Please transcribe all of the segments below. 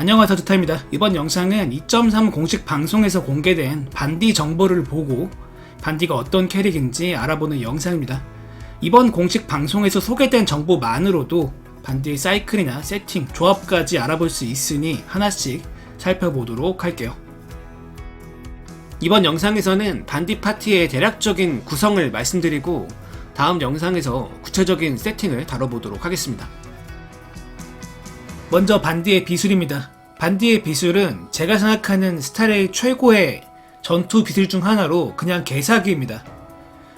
안녕하세요 드타입니다. 이번 영상은 2.3 공식 방송에서 공개된 반디 정보를 보고 반디가 어떤 캐릭인지 알아보는 영상입니다. 이번 공식 방송에서 소개된 정보만으로도 반디의 사이클이나 세팅, 조합까지 알아볼 수 있으니 하나씩 살펴보도록 할게요. 이번 영상에서는 반디 파티의 대략적인 구성을 말씀드리고 다음 영상에서 구체적인 세팅을 다뤄보도록 하겠습니다. 먼저 반디의 비술입니다. 반디의 비술은 제가 생각하는 스타레이 최고의 전투 비술 중 하나로 그냥 개사기입니다.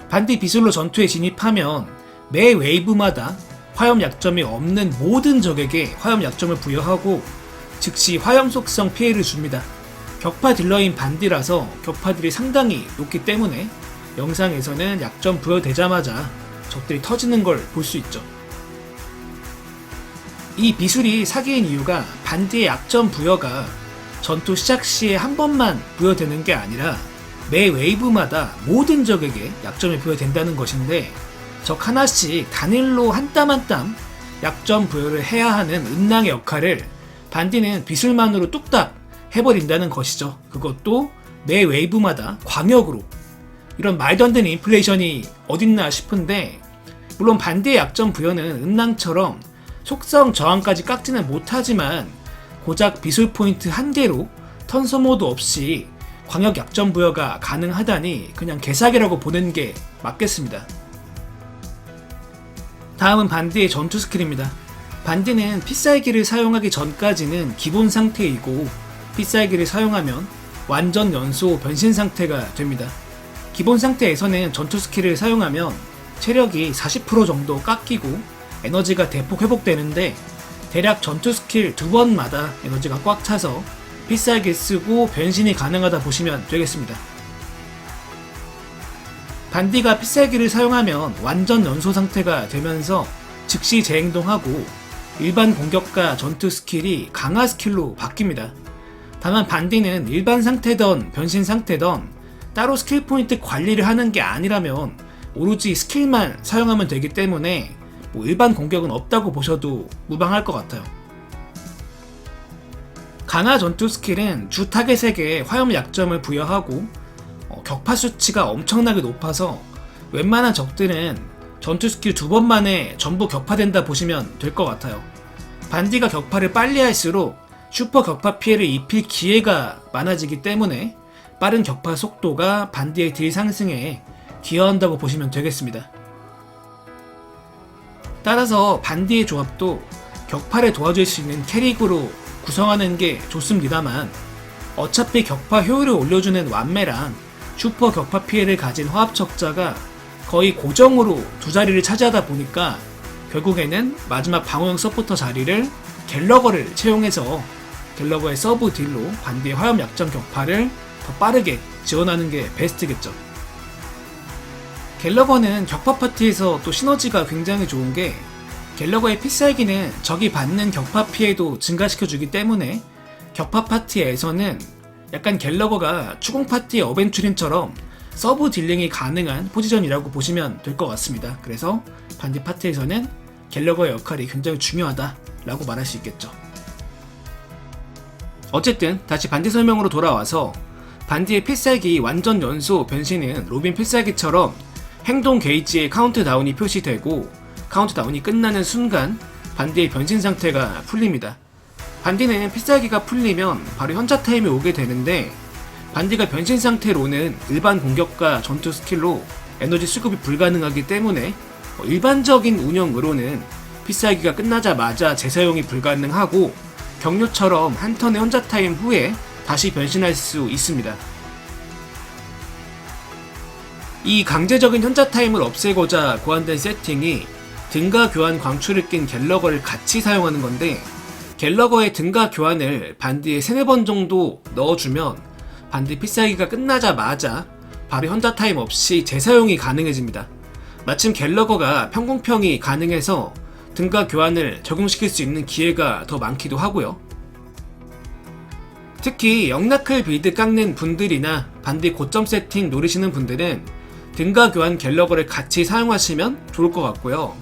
반디 비술로 전투에 진입하면 매 웨이브마다 화염 약점이 없는 모든 적에게 화염 약점을 부여하고 즉시 화염 속성 피해를 줍니다. 격파 딜러인 반디라서 격파들이 상당히 높기 때문에 영상에서는 약점 부여되자마자 적들이 터지는 걸 볼 수 있죠. 이 비술이 사기인 이유가 반디의 약점 부여가 전투 시작 시에 한 번만 부여되는 게 아니라 매 웨이브마다 모든 적에게 약점이 부여된다는 것인데 적 하나씩 단일로 한 땀 한 땀 약점 부여를 해야 하는 은낭의 역할을 반디는 비술만으로 뚝딱 해버린다는 것이죠. 그것도 매 웨이브마다 광역으로 이런 말도 안 되는 인플레이션이 어딨나 싶은데 물론 반디의 약점 부여는 은낭처럼 속성 저항까지 깎지는 못하지만 고작 비술 포인트 한 개로 턴 소모도 없이 광역 약점 부여가 가능하다니 그냥 개사기라고 보는 게 맞겠습니다. 다음은 반디의 전투 스킬입니다. 반디는 필살기를 사용하기 전까지는 기본 상태이고 필살기를 사용하면 완전 연소 변신 상태가 됩니다. 기본 상태에서는 전투 스킬을 사용하면 체력이 40% 정도 깎이고 에너지가 대폭 회복되는데 대략 전투 스킬 두 번마다 에너지가 꽉 차서 필살기 쓰고 변신이 가능하다 보시면 되겠습니다. 반디가 필살기를 사용하면 완전 연소 상태가 되면서 즉시 재행동하고 일반 공격과 전투 스킬이 강화 스킬로 바뀝니다. 다만 반디는 일반 상태던 변신 상태던 따로 스킬 포인트 관리를 하는 게 아니라면 오로지 스킬만 사용하면 되기 때문에 뭐 일반 공격은 없다고 보셔도 무방할 것 같아요. 강화 전투 스킬은 주 타겟에게 화염 약점을 부여하고 어, 격파 수치가 엄청나게 높아서 웬만한 적들은 전투 스킬 두 번 만에 전부 격파된다 보시면 될 것 같아요. 반디가 격파를 빨리 할수록 슈퍼 격파 피해를 입힐 기회가 많아지기 때문에 빠른 격파 속도가 반디의 딜 상승에 기여한다고 보시면 되겠습니다. 따라서 반디의 조합도 격파를 도와줄 수 있는 캐릭으로 구성하는 게 좋습니다만 어차피 격파 효율을 올려주는 완매랑 슈퍼 격파 피해를 가진 화합척자가 거의 고정으로 두 자리를 차지하다 보니까 결국에는 마지막 방어형 서포터 자리를 갤러거를 채용해서 갤러거의 서브 딜로 반디의 화염 약점 격파를 더 빠르게 지원하는 게 베스트겠죠. 갤러거는 격파 파티에서 또 시너지가 굉장히 좋은 게 갤러거의 필살기는 적이 받는 격파 피해도 증가시켜주기 때문에 격파 파티에서는 약간 갤러거가 추궁 파티의 어벤츄린처럼 서브 딜링이 가능한 포지션이라고 보시면 될 것 같습니다. 그래서 반디 파티에서는 갤러거의 역할이 굉장히 중요하다라고 말할 수 있겠죠. 어쨌든 다시 반디 설명으로 돌아와서 반디의 필살기 완전 연소 변신은 로빈 필살기처럼 행동 게이지의 카운트다운이 표시되고 카운트다운이 끝나는 순간 반디의 변신 상태가 풀립니다. 반디는 필살기가 풀리면 바로 현자 타임이 오게 되는데 반디가 변신 상태로는 일반 공격과 전투 스킬로 에너지 수급이 불가능하기 때문에 어, 일반적인 운영으로는 필살기가 끝나자마자 재사용이 불가능하고 격료처럼 한 턴의 현자 타임 후에 다시 변신할 수 있습니다. 이 강제적인 현자 타임을 없애고자 고안된 세팅이 등가 교환 광출을 낀 갤러거를 같이 사용하는 건데 갤러거의 등가 교환을 반디에 3, 4번 정도 넣어주면 반디 필살기가 끝나자마자 바로 현자 타임 없이 재사용이 가능해집니다. 마침 갤러거가 평공평이 가능해서 등가 교환을 적용시킬 수 있는 기회가 더 많기도 하고요. 특히 영나클 빌드 깎는 분들이나 반디 고점 세팅 노리시는 분들은 등가 교환 갤러거를 같이 사용하시면 좋을 것 같고요.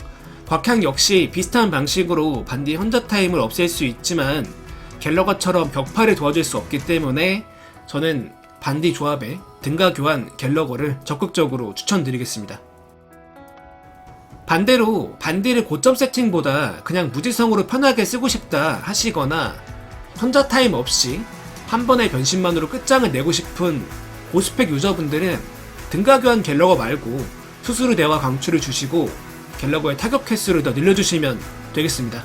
곽향 역시 비슷한 방식으로 반디 현자 타임을 없앨 수 있지만 갤러거처럼 격파를 도와줄 수 없기 때문에 저는 반디 조합의 등가 교환 갤러거를 적극적으로 추천드리겠습니다. 반대로 반디를 고점 세팅보다 그냥 무지성으로 편하게 쓰고 싶다 하시거나 혼자 타임 없이 한 번의 변신만으로 끝장을 내고 싶은 고스펙 유저분들은 등가 교환 갤러거 말고 수수루 대화 강추를 주시고 갤러거의 타격 횟수를 더 늘려주시면 되겠습니다.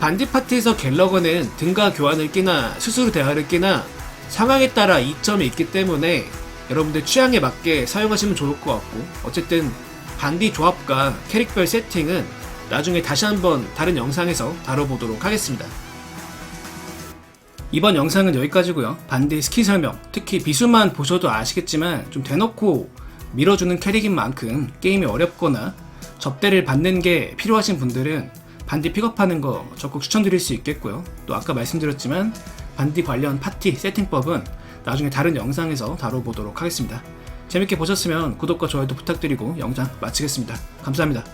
반디 파티에서 갤러거는 등가 교환을 끼나 수수루 대화를 끼나 상황에 따라 이점이 있기 때문에 여러분들 취향에 맞게 사용하시면 좋을 것 같고 어쨌든 반디 조합과 캐릭별 세팅은 나중에 다시 한번 다른 영상에서 다뤄보도록 하겠습니다. 이번 영상은 여기까지고요. 반디 스킬 설명, 특히 비수만 보셔도 아시겠지만 좀 대놓고 밀어주는 캐릭인 만큼 게임이 어렵거나 접대를 받는 게 필요하신 분들은 반디 픽업하는 거 적극 추천드릴 수 있겠고요. 또 아까 말씀드렸지만 반디 관련 파티 세팅법은 나중에 다른 영상에서 다뤄보도록 하겠습니다. 재밌게 보셨으면 구독과 좋아요도 부탁드리고 영상 마치겠습니다. 감사합니다.